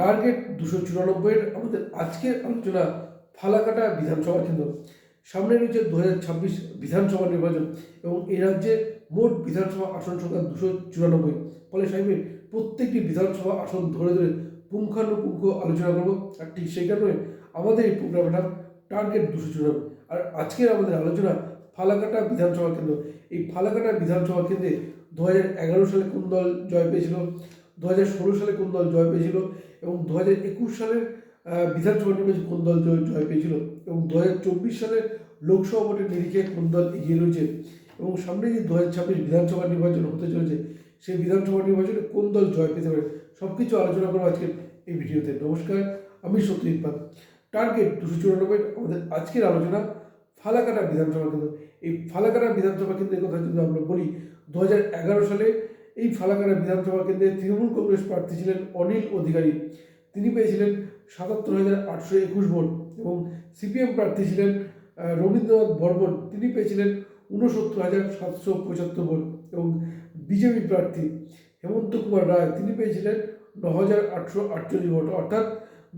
Target দুশো চুরানব্বইয়ের আমাদের আজকের আলোচনা ফালাকাটা বিধানসভা কেন্দ্র। সামনে রয়েছে দু ছাব্বিশ বিধানসভা নির্বাচন এবং এই রাজ্যে মোট বিধানসভা আসন সংখ্যা দুশো চুরানব্বই। ফলে সাহেবের প্রত্যেকটি বিধানসভা আসন ধরে ধরে পুঙ্খানুপুঙ্খ আলোচনা করব। আর ঠিক সেই কারণে আমাদের এই প্রোগ্রামের নাম টার্গেট দুশো চুরানব্বই। আর আজকের আমাদের আলোচনা ফালাকাটা বিধানসভা কেন্দ্র। এই ফালাকাটা বিধানসভা কেন্দ্রে দু হাজার এগারো সালে কোন দল জয় পেয়েছিল? দু হাজার ষোলো সালে কোন দল জয় পেয়েছিল এবং দু হাজার একুশ সালের বিধানসভা নির্বাচনে কোন দল জয় জয় পেয়েছিল এবং দু হাজার চব্বিশ সালের লোকসভা ভোটের নিরিখে কোন দল এগিয়ে রয়েছে এবং সামনে যে দু হাজার ছাব্বিশ বিধানসভা নির্বাচন হতে চলেছে, সেই বিধানসভা নির্বাচনে কোন দল জয় পেতে পারে সব কিছু আলোচনা করব আজকের এই ভিডিওতে। নমস্কার, আমি সত্যজিৎ পাল। টার্গেট দুশো চুরানব্বই, আমাদের আজকের আলোচনা ফালাকাটা বিধানসভা কেন্দ্র। এই ফালাকাটা বিধানসভা কেন্দ্রের কথা যদি আমরা বলি দু হাজার এগারো সালে এই ফালাকাটা বিধানসভা কেন্দ্রে তৃণমূল কংগ্রেস প্রার্থী ছিলেন অনিল অধিকারী। তিনি পেয়েছিলেন সাতাত্তর হাজার আটশো একুশ ভোট এবং সিপিএম প্রার্থী ছিলেন রবীন্দ্রনাথ বর্মন। তিনি পেয়েছিলেন ঊনসত্তর হাজার সাতশো পঁচাত্তর ভোট এবং বিজেপি প্রার্থী হেমন্ত কুমার রায়। তিনি পেয়েছিলেন ন হাজার আটশো আটচল্লিশ ভোট। অর্থাৎ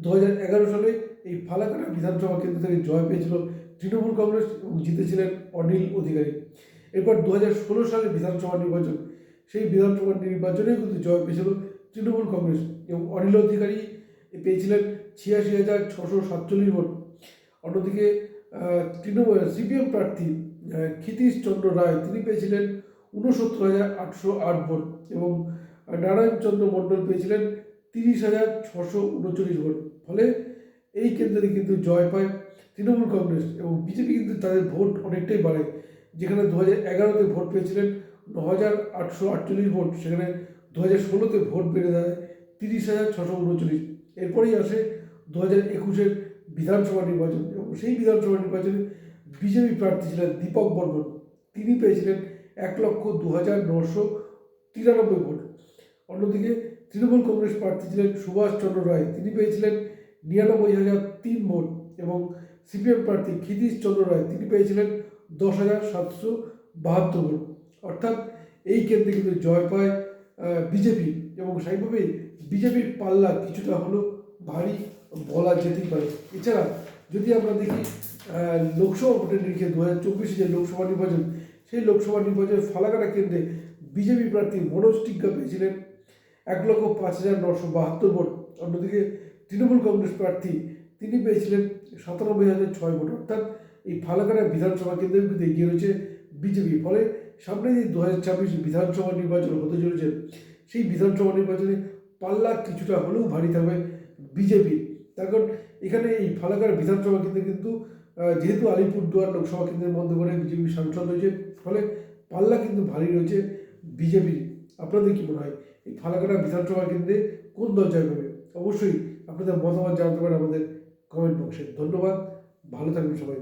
দু হাজার এগারো সালে এই ফালাকাটা বিধানসভা কেন্দ্র থেকে জয় পেয়েছিল তৃণমূল কংগ্রেস এবং জিতেছিলেন অনিল অধিকারী। এরপর দু হাজার ষোলো সালে বিধানসভা নির্বাচন। সেই বিধানসভা নির্বাচনে কিন্তু জয় পেয়েছিল তৃণমূল কংগ্রেস এবং অনিল অধিকারী পেয়েছিলেন ছিয়াশি হাজার ছশো সাতচল্লিশ ভোট। অন্যদিকে তৃণমূল সিপিএম প্রার্থী ক্ষিতীশ চন্দ্র রায়, তিনি পেয়েছিলেন ঊনসত্তর হাজার আটশো আট ভোট এবং নারায়ণ চন্দ্র মণ্ডল পেয়েছিলেন তিরিশ হাজার ছশো উনচল্লিশ ভোট। ফলে এই কেন্দ্রে কিন্তু জয় পায় তৃণমূল কংগ্রেস এবং বিজেপি কিন্তু তাদের ভোট অনেকটাই বাড়ে। যেখানে দু হাজার এগারোতে ভোট পেয়েছিলেন ন হাজার আটশো আটচল্লিশ ভোট, সেখানে দু হাজার ষোলোতে ভোট বেড়ে দাঁড়ায় তিরিশ হাজার ছশো উনচল্লিশ। এরপরেই আসে দু হাজার একুশের বিধানসভা নির্বাচন এবং সেই বিধানসভা নির্বাচনে বিজেপি প্রার্থী ছিলেন দীপক বর্মন। তিনি পেয়েছিলেন এক লক্ষ দু হাজার নশো তিরানব্বই ভোট। অন্যদিকে তৃণমূল কংগ্রেস প্রার্থী ছিলেন সুভাষচন্দ্র রায়। তিনি পেয়েছিলেন নিরানব্বই হাজার তিন ভোট এবং সিপিএম প্রার্থী ক্ষিতীশ চন্দ্র রায়। তিনি পেয়েছিলেন দশ হাজার সাতশো বাহাত্তর ভোট। অর্থাৎ এই কেন্দ্রে কিন্তু জয় পায় বিজেপি এবং সেইভাবেই বিজেপির পাল্লা কিছুটা হলেও ভারী বলা যেতেই পারে। এছাড়া যদি আমরা দেখি লোকসভা ভোটের নিরিখে দু হাজার চব্বিশে যে লোকসভা নির্বাচন, সেই লোকসভা নির্বাচনের ফালাকাটা কেন্দ্রে বিজেপি প্রার্থী মনোজ টিগ্গা পেয়েছিলেন এক লক্ষ পাঁচ হাজার নশো বাহাত্তর ভোট। অন্যদিকে তৃণমূল কংগ্রেস প্রার্থী তিনি পেয়েছিলেন সাতানব্বই হাজার ছয় ভোট। অর্থাৎ এই ফালাকাটা বিধানসভা কেন্দ্রে কিন্তু এগিয়ে রয়েছে বিজেপি। ফলে সামনে যে দু হাজার ছাব্বিশ বিধানসভা নির্বাচন হতে চলেছে, সেই বিধানসভা নির্বাচনে পাল্লা কিছুটা হলেও ভারী থাকবে বিজেপি। তার কারণ এখানে এই ফালাকাটা বিধানসভা কেন্দ্রে কিন্তু যেহেতু আলিপুরদুয়ার লোকসভা কেন্দ্রের মধ্যে করে বিজেপি সাংসদ রয়েছে, ফলে পাল্লা কিন্তু ভারী রয়েছে বিজেপির। আপনাদের কি মনে হয়, এই ফালাকাটা বিধানসভা কেন্দ্রে কোন দল জয় অবশ্যই আপনাদের মতামত জানাতে পারেন আমাদের কমেন্ট বক্সে ধন্যবাদ, ভালো থাকবেন সবাই।